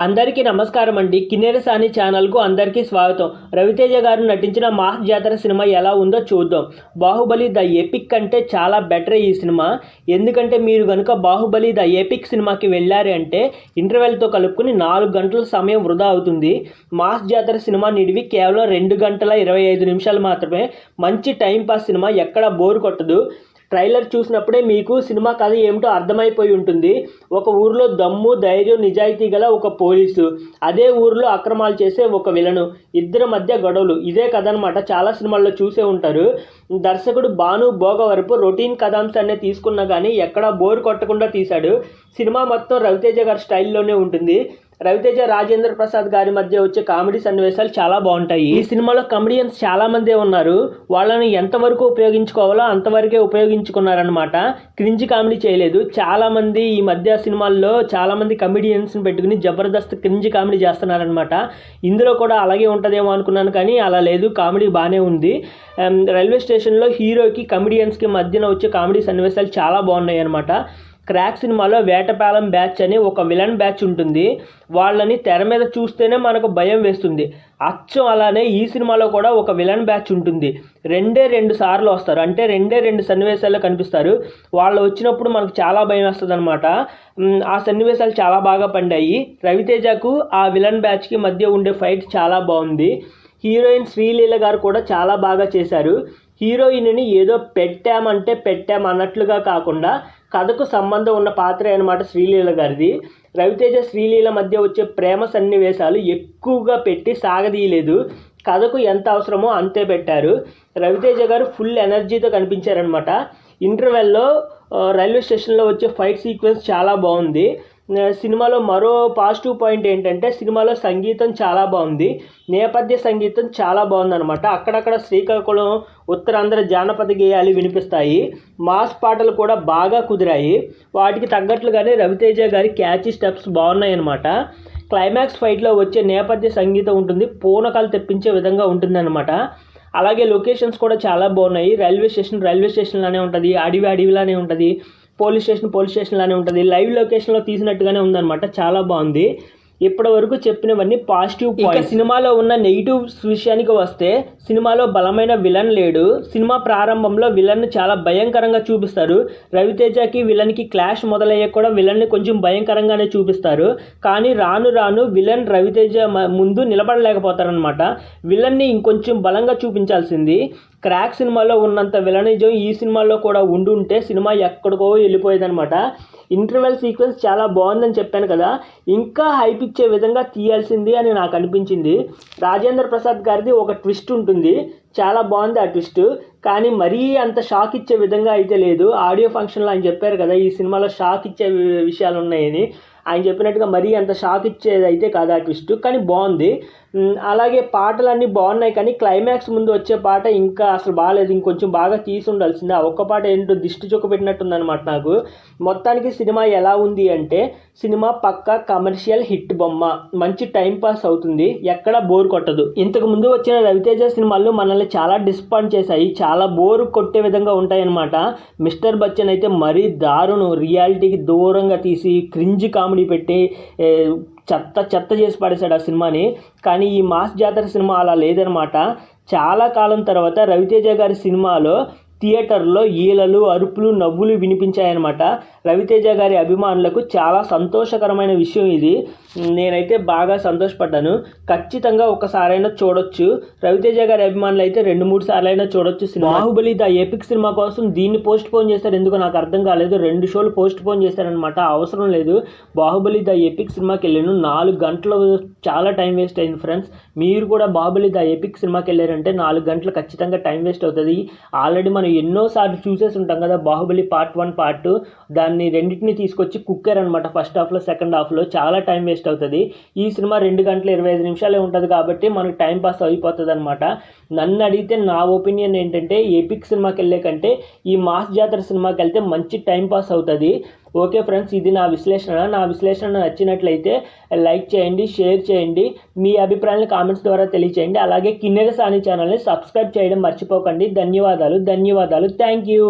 అందరికీ నమస్కారం అండి. కిన్నెర సాని ఛానల్కు అందరికీ స్వాగతం. రవితేజ గారు నటించిన మాస్ జాతర సినిమా ఎలా ఉందో చూద్దాం. బాహుబలి ద ఎపిక్ కంటే చాలా బెటర్ ఈ సినిమా. ఎందుకంటే మీరు కనుక బాహుబలి ద ఎపిక్ సినిమాకి వెళ్ళారు అంటే ఇంటర్వెల్తో కలుపుకుని నాలుగు గంటల సమయం వృధా అవుతుంది. మాస్ జాతర సినిమా నిడివి కేవలం రెండు గంటల ఇరవై ఐదు నిమిషాలు మాత్రమే. మంచి టైం పాస్ సినిమా ఎక్కడ బోర్ కొట్టదు. ట్రైలర్ చూసినప్పుడే మీకు సినిమా కథ ఏమిటో అర్థమైపోయి ఉంటుంది. ఒక ఊరిలో దమ్ము ధైర్యం నిజాయితీ గల ఒక పోలీసు. అదే ఊరిలో అక్రమాలు చేసే ఒక విలను. ఇద్దరి మధ్య గొడవలు. ఇదే కథ అనమాట చాలా సినిమాల్లో చూసే ఉంటారు. దర్శకుడు భాను భోగవరపు రొటీన్ కథాంశాన్ని తీసుకున్నా కానీ ఎక్కడా బోర్ కొట్టకుండా తీశాడు. సినిమా మొత్తం రవితేజ గారి స్టైల్లోనే ఉంటుంది. రవితేజ రాజేంద్ర ప్రసాద్ గారి మధ్య వచ్చే కామెడీ సన్నివేశాలు చాలా బాగుంటాయి. ఈ సినిమాలో కమెడియన్స్ చాలా మందే ఉన్నారు. వాళ్ళని ఎంతవరకు ఉపయోగించుకోవాలో అంతవరకే ఉపయోగించుకున్నారనమాట క్రింజ్ కామెడీ చేయలేదు. చాలా మంది ఈ మధ్య సినిమాల్లో చాలా మంది కమెడియన్స్ని పెట్టుకుని జబర్దస్త్ క్రింజ్ కామెడీ చేస్తున్నారనమాట ఇందులో కూడా అలాగే ఉంటుందేమో అనుకున్నాను కానీ అలా లేదు. కామెడీ బాగానే ఉంది. రైల్వే స్టేషన్లో హీరోకి కమెడియన్స్కి మధ్యన వచ్చే కామెడీ సన్నివేశాలు చాలా బాగున్నాయి అనమాట క్రాక్ సినిమాలో వేటపాలెం బ్యాచ్ అని ఒక విలన్ బ్యాచ్ ఉంటుంది. వాళ్ళని తెర మీద చూస్తేనే మనకు భయం వేస్తుంది. అచ్చం అలానే ఈ సినిమాలో కూడా ఒక విలన్ బ్యాచ్ ఉంటుంది. రెండే రెండు సార్లు వస్తారు. అంటే రెండే రెండు సన్నివేశాల్లో కనిపిస్తారు. వాళ్ళు వచ్చినప్పుడు మనకు చాలా భయం వేస్తుంది అనమాట ఆ సన్నివేశాలు చాలా బాగా పండాయి. రవితేజకు ఆ విలన్ బ్యాచ్కి మధ్య ఉండే ఫైట్ చాలా బాగుంది. హీరోయిన్ శ్రీలీల గారు కూడా చాలా బాగా చేశారు. హీరోయిన్ని ఏదో పెట్టామంటే పెట్టాం అన్నట్లుగా కాకుండా కథకు సంబంధం ఉన్న పాత్ర అనమాట శ్రీలీల గారిది. రవితేజ శ్రీలీల మధ్య వచ్చే ప్రేమ సన్నివేశాలు ఎక్కువగా పెట్టి సాగదీయలేదు. కథకు ఎంత అవసరమో అంతే పెట్టారు. రవితేజ గారు ఫుల్ ఎనర్జీతో కనిపించారనమాట ఇంటర్వెల్లో రైల్వే స్టేషన్లో వచ్చే ఫైట్ సీక్వెన్స్ చాలా బాగుంది. సినిమాలో మరో పాజిటివ్ పాయింట్ ఏంటంటే సినిమాలో సంగీతం చాలా బాగుంది. నేపథ్య సంగీతం చాలా బాగుందన్నమాట. అక్కడక్కడ శ్రీకాకుళం ఉత్తరాంధ్ర జానపద గేయాలు వినిపిస్తాయి. మాస్ పాటలు కూడా బాగా కుదిరాయి. వాటికి తగ్గట్లుగానే రవితేజ గారి క్యాచీ స్టెప్స్ బాగున్నాయి అనమాట క్లైమాక్స్ ఫైట్లో వచ్చే నేపథ్య సంగీతం ఉంటుంది. పూనకాలు తెప్పించే విధంగా ఉంటుందన్నమాట. అలాగే లొకేషన్స్ కూడా చాలా బాగున్నాయి. రైల్వే స్టేషన్ రైల్వే స్టేషన్లానే ఉంటుంది. అడవి అడవిలానే ఉంటుంది. పోలీస్ స్టేషన్ పోలీస్ స్టేషన్లానే ఉంటుంది. లైవ్ లొకేషన్లో తీసినట్టుగానే ఉందన్నమాట. చాలా బాగుంది. ఇప్పటి వరకు చెప్పినవన్నీ పాజిటివ్ పాయింట్ సినిమాలో ఉన్న నెగిటివ్స్ విషయానికి వస్తే సినిమాలో బలమైన విలన్ లేడు. సినిమా ప్రారంభంలో విలన్ చాలా భయంకరంగా చూపిస్తారు. రవితేజకి విలన్కి క్లాష్ మొదలయ్యే కూడా విలన్ని కొంచెం భయంకరంగానే చూపిస్తారు. కానీ రాను రాను విలన్ రవితేజ ముందు నిలబడలేకపోతారనమాట విలన్ని ఇంకొంచెం బలంగా చూపించాల్సింది క్రాక్ సినిమాలో ఉన్నంత విలనిజం ఈ సినిమాలో కూడా ఉండుంటే సినిమా ఎక్కడికో వెళ్ళిపోయేదనమాట ఇంటర్వెల్ సీక్వెన్స్ చాలా బాగుందని చెప్పాను కదా. ఇంకా హైప్ ఇచ్చే విధంగా తీయాల్సింది అని నాకు అనిపించింది. రాజేంద్ర ప్రసాద్ గారిది ఒక ట్విస్ట్ ఉంటుంది. చాలా బాగుంది ఆ ట్విస్ట్. కానీ మరీ అంత షాక్ ఇచ్చే విధంగా అయితే లేదు. ఆడియో ఫంక్షన్లో ఆయన చెప్పారు కదా ఈ సినిమాలో షాక్ ఇచ్చే విషయాలు ఉన్నాయని ఆయన చెప్పినట్టుగా మరీ అంత షాక్ ఇచ్చేది అయితే కాదు ఆ ట్విస్ట్. కానీ బాగుంది. అలాగే పాటలన్నీ బాగున్నాయి కానీ క్లైమాక్స్ ముందు వచ్చే పాట ఇంకా అసలు బాగాలేదు ఇంకొంచెం బాగా తీసి ఉండాల్సిందే. ఆ ఒక్క పాట ఏంటో దిష్టి చొక్క పెట్టినట్టుందనమాట నాకు. మొత్తానికి సినిమా ఎలా ఉంది అంటే సినిమా పక్కా కమర్షియల్ హిట్ బొమ్మ. మంచి టైం పాస్ అవుతుంది. ఎక్కడ బోర్ కొట్టదు. ఇంతకు ముందు వచ్చిన రవితేజ సినిమాలు మనల్ని చాలా డిసప్పాయింట్ చేశాయి. చాలా బోర్ కొట్టే విధంగా ఉంటాయన్నమాట. మిస్టర్ బచ్చన్ అయితే మరీ దారుణం. రియాలిటీకి దూరంగా తీసి క్రింజ్ కామెడీ పెట్టి చెత్త చెత్త చేసి పడేశాడు ఆ సినిమాని. కానీ ఈ మాస్ జాతర సినిమా అలా లేదనమాట చాలా కాలం తర్వాత రవితేజ గారి సినిమాలో థియేటర్లో ఈలలు అరుపులు నవ్వులు వినిపించాయన్నమాట. రవితేజ గారి అభిమానులకు చాలా సంతోషకరమైన విషయం ఇది. నేనైతే బాగా సంతోషపడ్డాను. ఖచ్చితంగా ఒకసారైనా చూడొచ్చు. రవితేజ గారి అభిమానులు అయితే రెండు మూడు సార్లు అయినా చూడొచ్చు cinema. Baahubali the epic cinema కోసం దీన్ని పోస్ట్ పోన్ చేస్తారు ఎందుకు నాకు అర్థం కాలేదు. రెండు షోలు పోస్ట్ పోన్ చేశారనమాట అవసరం లేదు. బాహుబలి ద ఎపిక్ సినిమాకి వెళ్ళాను. నాలుగు గంటలు చాలా టైం వేస్ట్ అయింది ఫ్రెండ్స్. మీరు కూడా బాహుబలి ద ఎపిక్ సినిమాకి వెళ్ళారంటే నాలుగు గంటలు ఖచ్చితంగా టైం వేస్ట్ అవుతుంది. ఆల్రెడీ మన మనం ఎన్నోసార్లు చూసేసి ఉంటాం కదా Baahubali part one part two దాన్ని రెండింటిని తీసుకొచ్చి కుక్కర్ అనమాట ఫస్ట్ హాఫ్లో సెకండ్ హాఫ్లో చాలా టైం వేస్ట్ అవుతుంది. ఈ సినిమా రెండు గంటల ఇరవై ఐదు నిమిషాలే ఉంటుంది కాబట్టి మనకు టైం పాస్ అయిపోతుంది అనమాట నన్ను అడిగితే నా ఒపీనియన్ ఏంటంటే ఎపిక్ సినిమాకి వెళ్ళే కంటే ఈ మాస్ జాతర సినిమాకి వెళ్తే మంచి టైం పాస్ అవుతుంది. ఓకే ఫ్రెండ్స్ ఇది నా విశ్లేషణ. నా విశ్లేషణ నచ్చినట్లయితే లైక్ చేయండి షేర్ చేయండి. మీ అభిప్రాయాలను కామెంట్స్ ద్వారా తెలియచేయండి. అలాగే కిన్నెర సాని ఛానల్ని సబ్స్క్రైబ్ చేయడం మర్చిపోకండి. ధన్యవాదాలు ధన్యవాదాలు. Thank you.